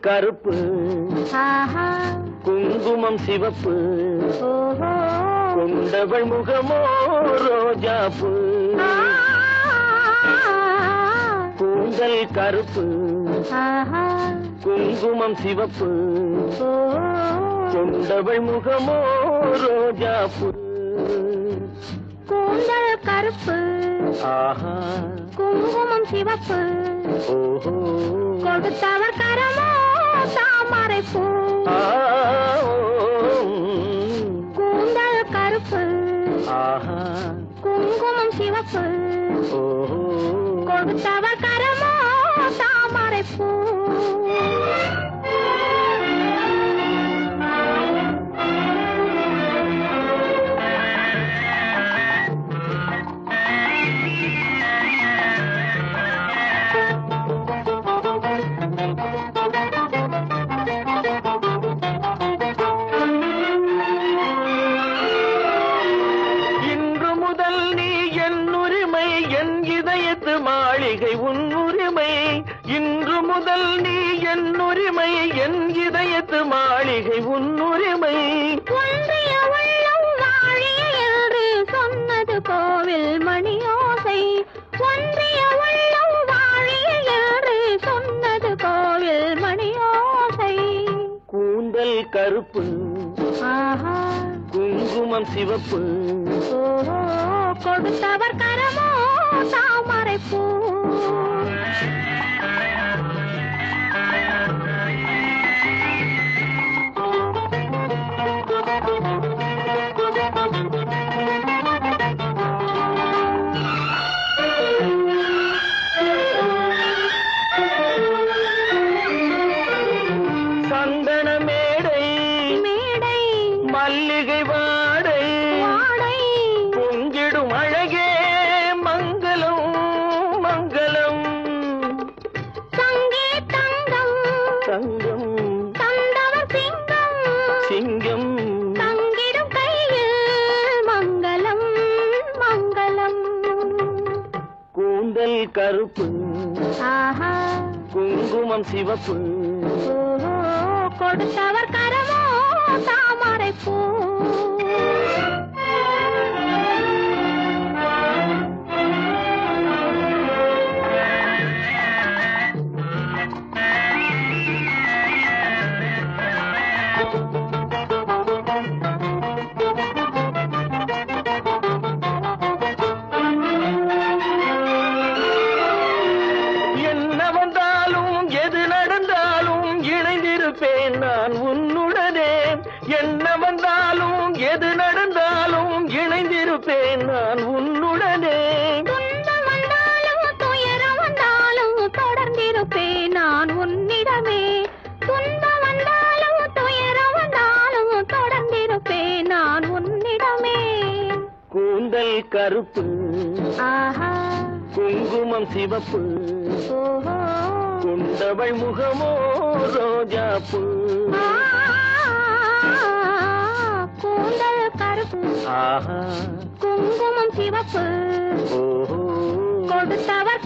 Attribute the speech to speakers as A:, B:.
A: கருப்பு குங்குமம் சிவப்பு கொண்டவள் முகமோ ரோஜாப்பு கூந்தல் கருப்பு
B: ஆஹா.
A: குங்குமம் சிவப்பு கொண்டவள் முகமோ ரோஜாப்பு.
B: கூந்தல் கருப்பு
A: ஆஹா.
B: குங்குமம் சிவப்பு
A: ஓஹோ.
B: கொடுத்தவர் கரமோ குங்குமம் சிவப்பு. கொடுத்தவர் கரமோ தாமரை பூ
A: மாளிகை உன் உரிமை. இன்று முதல் நீ என் உரிமை. என் இதயத்து மாளிகை உன் உரிமை.
B: ஒன்றிய உள்ளம் வாழிய என்று சொன்னது கோவில் மணியோசை. ஒன்றிய உள்ளம் வாழிய என்று சொன்னது கோவில் மணியோசை.
A: கூந்தல் கருப்பு. குங்குமம் சிவப்பு.
B: கொடுத்தவர் கரமோ? தாமரை பூ
A: சந்தன மேடை
B: மேடை
A: மல்லிகை வாடை கூந்தல் கருப்பு
B: ஆஹா
A: குங்குமம் சிவப்பு
B: ஓஹோ கொடுத்தவர் கரமோ தாமரை பூ
A: என்ன நான் உன்னுடனே. என்ன வந்தாலும் எது நடந்தாலும் இணைந்திருப்பேன் நான் உன்னுடனே.
B: தொடர்ந்திருப்பேன் நான் உன்னிடமே. துன்பம் வந்தாலும் துயரம் வந்தாலும் தொடர்ந்திருப்பேன் நான் உன்னிடமே.
A: கூந்தல் கருப்பு
B: ஆஹா.
A: குங்குமம் சிவப்பு
B: ஓஹோ.
A: கொண்டவள் முகமோ ரோஜாப்பு
B: ஆ, கூந்தல் கருப்பு
A: ஆஹா.
B: குங்குமம் சிவப்பு.
A: ஓஹோ.
B: கொடுத்தவர்